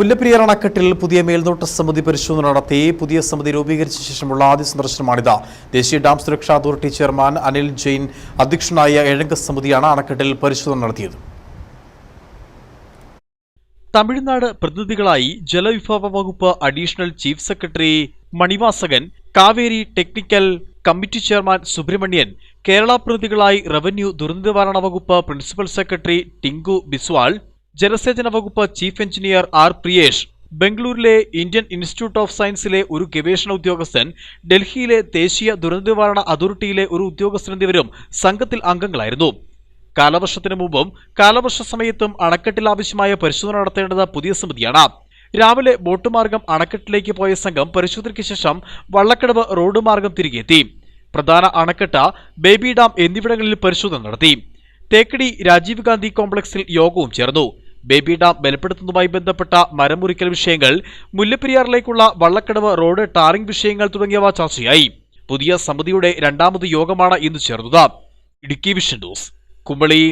മുല്ലപ്പെരിയാർ അണക്കെട്ടിൽ പുതിയ മേൽനോട്ട സമിതി പരിശോധന നടത്തി. പുതിയ സമിതി രൂപീകരിച്ച ശേഷമുള്ള ആദ്യ സന്ദർശനമാണിത്. ദേശീയ ഡാം സുരക്ഷാ അതോറിറ്റി ചെയർമാൻ അനിൽ ജെയിൻ അധ്യക്ഷനായ ഏഴംഗ സമിതിയാണ് അണക്കെട്ടിൽ പരിശോധന നടത്തിയത്. തമിഴ്നാട് പ്രതിനിധികളായി ജലവിഭവ വകുപ്പ് additional chief secretary Manivasakan Kaveri technical committee chairman Subramanian Kerala പ്രതിനിധികളായി revenue ദുരന്തനിവാരണ വകുപ്പ് പ്രിൻസിപ്പൽ സെക്രട്ടറി ടിങ്കു ബിസ്വാൾ ജലസേചന വകുപ്പ് ചീഫ് എഞ്ചിനീയർ ആർ പ്രിയേഷ് ബംഗളൂരിലെ ഇന്ത്യൻ ഇൻസ്റ്റിറ്റ്യൂട്ട് ഓഫ് സയൻസിലെ ഒരു ഗവേഷണ ഉദ്യോഗസ്ഥൻ ഡൽഹിയിലെ ദേശീയ ദുരന്ത നിവാരണ അതോറിറ്റിയിലെ ഒരു ഉദ്യോഗസ്ഥൻ എന്നിവരും സംഘത്തിൽ അംഗങ്ങളായിരുന്നു. കാലവർഷത്തിന് മുമ്പും കാലവർഷ സമയത്തും അണക്കെട്ടിൽ ആവശ്യമായ പരിശോധന നടത്തേണ്ടത് പുതിയ സമിതിയാണ്. രാവിലെ ബോട്ട് മാർഗം അണക്കെട്ടിലേക്ക് പോയ സംഘം പരിശോധനയ്ക്ക് ശേഷം വള്ളക്കടവ് റോഡ് മാർഗം തിരികെത്തി പ്രധാന അണക്കെട്ട് ബേബി ഡാം എന്നിവിടങ്ങളിൽ പരിശോധന നടത്തി. തേക്കടി രാജീവ് ഗാന്ധി കോംപ്ലക്സിൽ യോഗവും ചേർന്നു. ബേബി ഡാം ബലപ്പെടുത്തുന്നതുമായി ബന്ധപ്പെട്ട മരമുറിക്കൽ വിഷയങ്ങൾ മുല്ലപ്പെരിയാറിലേക്കുള്ള വള്ളക്കടവ് റോഡ് ടാറിംഗ് വിഷയങ്ങൾ തുടങ്ങിയവ ചർച്ചയായി. പുതിയ സമിതിയുടെ രണ്ടാമത് യോഗമാണ് ഇന്ന് ചേർന്നത്. Idukki vision news Kumily.